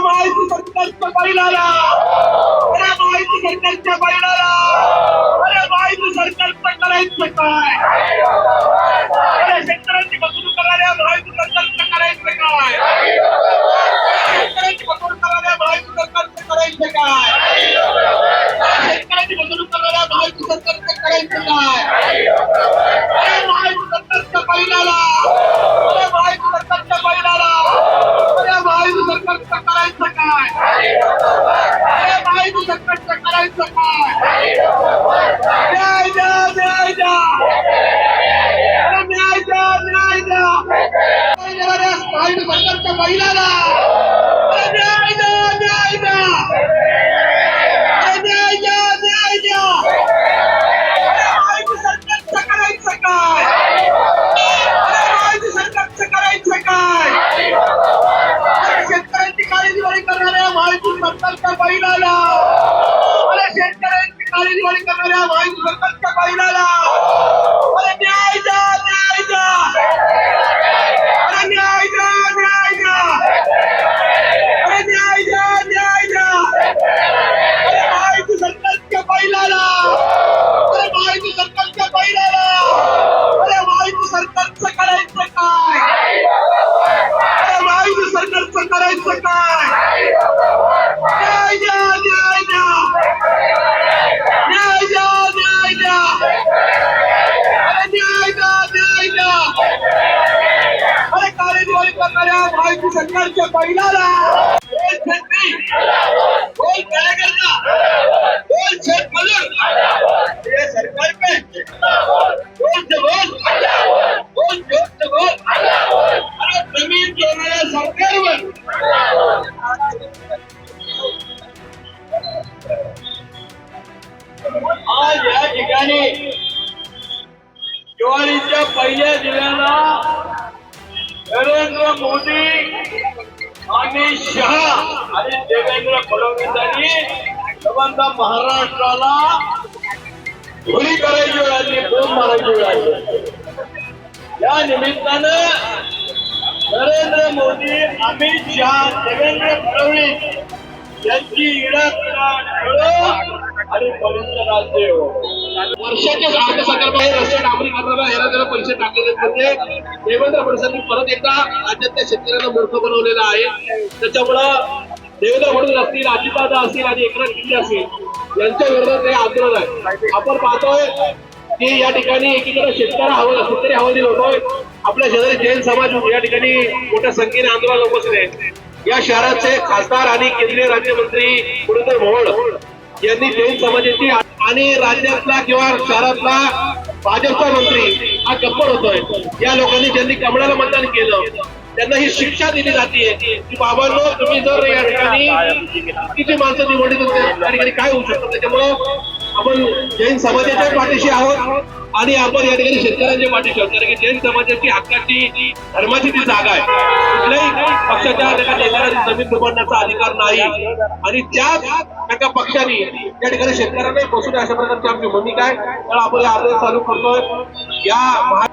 माहिती सरकारच्या बैलाला अरे माहिती सरकारच्या बैलाला अरे माहिती सरकारचं करायचं काय अरे शेतकऱ्यांची फसवणूक करणाऱ्या माहिती सरकारचं करायचं काय शेतकऱ्यांची फसवणूक करणाऱ्या माहिती सरकारचं करायचं काय शेतकऱ्यांची फसवणूक करणाऱ्या माहिती सरकारचं करायचं काय करायचं काळी दिवाळी करणाऱ्या बैलाला अरे न्याय द्या न्याय द्या अरे न्याय द्या न्याय द्या अरे न्याय द्या न्याय द्या अरे माहिती सरकारच्या बैलाला अरे माहिती सरकारच्या बैलाला अरे माहिती सरकारचं करायचं दिवाळी करणाऱ्या माहिती सरकारच्या बैलाला. बोल शेतकरी बोल कार्यकर्ता. बोल शेतमजूर ये सरकार पे बोल से बोल बोल जोर से बोल अरे जमीन चोरणाऱ्या सरकारवर. आज या ठिकाणी दिवाळीच्या पहिल्या दिव्याला नरेंद्र मोदी आणि शहा आणि देवेंद्र फडणवीस यांनी संबंध महाराष्ट्राला धुळी करायची वेळ आली बोंब मारायची वेळ आली. या निमित्तानं नरेंद्र मोदी अमित शहा देवेंद्र फडणवीस यांची इडा आणि पवित्र राज्य हो. वर्षाच्या अर्थसंकल्पात रस्ते डांबरीकरणाला ह्याला पैसे टाकलेले होते देवेंद्र फडणवीसांनी परत एकदा राज्यातल्या शेतकऱ्यांना मूर्ख बनवलेला आहे. त्याच्यामुळं देवेंद्र फडणवीस असतील अजितदादा असतील आणि एकनाथ शिंदे असतील यांच्या विरोधात हे आंदोलन आहे. आपण पाहतोय की या ठिकाणी एकीकडे शेतकरी हवा शेतकरी हवालदिल होतोय. आपल्या शेजारी जैन समाज या ठिकाणी मोठ्या संख्येने आंदोलन उपस्थित आहे. या शहराचे खासदार आणि केंद्रीय राज्यमंत्री मुरलीधर मोहोळ यांनी जैन समाजाची आणि राज्यातला किंवा शहरातला भाजपचा मंत्री हा गप्पड होतोय. या लोकांनी ज्यांनी कमळाला मतदान केलं त्यांना ही शिक्षा दिली जाते की बाबांनो तुम्ही जर या ठिकाणी किती माणसं निवडली तर त्या ठिकाणी काय होऊ शकतं? त्याच्यामुळं आपण जैन समाजाच्या पाठीशी आहोत आणि आपण या ठिकाणी शेतकऱ्यांच्या पाठीशी आहोत. कारण की जैन समाजाची हक्काची धर्माची ती जागा आहे कुठल्याही पक्षाच्या एका जमीन दुबडण्याचा अधिकार नाही. आणि त्या एका पक्षाने या ठिकाणी शेतकऱ्यांना बसून अशा प्रकारची आमची भूमिका आहे. तर आपण हे आदेश चालू करतोय. या